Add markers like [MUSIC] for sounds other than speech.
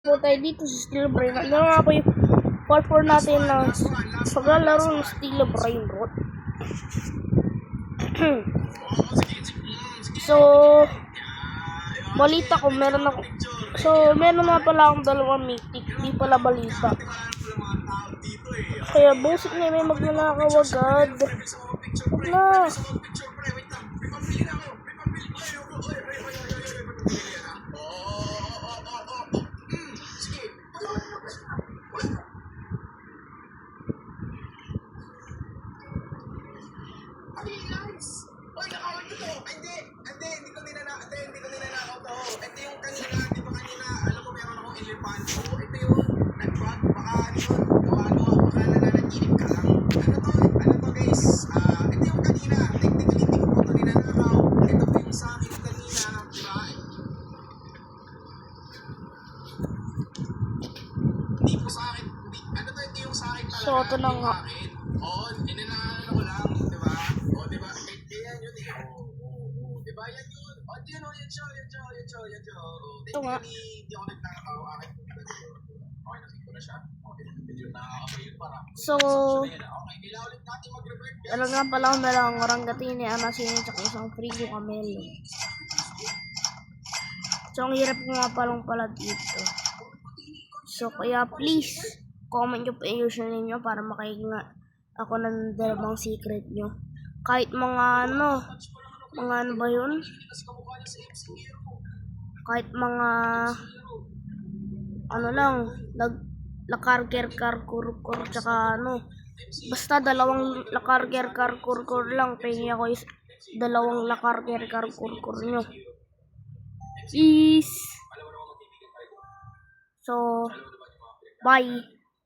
po tayo dito sa Steel Brain. Ano nga po yung part 4 natin ng paglalaro ng Steel Brain Road. [CLEARS THROAT] so, balita ko, meron ako. So, meron na pala akong dalawang mythic. Di pala balita. Kaya busit na may magnanakaw agad. Huwag na. Oy, nakawin ko to. Hindi, hindi, hindi ko ninanakaw. Hindi, hindi ko ninanakaw to. Ito yung kanina, di ba kanina, alam mo meron akong elephant. So, ito yung nag-bug. Baka ano yun, gawa-gawa. Baka nananaginip ka lang. Ano to, ano to guys? Ah, ito yung kanina. Technically, hindi ko po to ninanakaw. Ito po yung sa akin kanina, di ba? Hindi po sa akin. Hindi, ano to, ito yung sa akin talaga. So, ito na nga. Oo, inanahan ko lang, di ba? O, di ba? Yan yun, eh. Oo, oo, oo. Di ba? Yan yun. O, yan, o, yan siya, yan siya, yan siya, yan siya. Ito nga. Hindi ako nagtatawa. Akin talaga yun. Okay, nakita ko na siya. Okay, medyo nakakabay yun para. So, nga pala akong dalang orangatini, anasin, tsaka isang frigo camelo. So, ang hirap ko nga palang pala dito. So, kaya please, comment nyo po yung username nyo para makahinga ako ng dalawang secret nyo. Kahit mga ano, mga ano ba yun? Kahit mga ano lang, lag, lakarger karkurkur tsaka ano, basta dalawang lakarger karkurkur lang, pengi ako is dalawang lakarger karkurkur nyo. Peace! So, bye!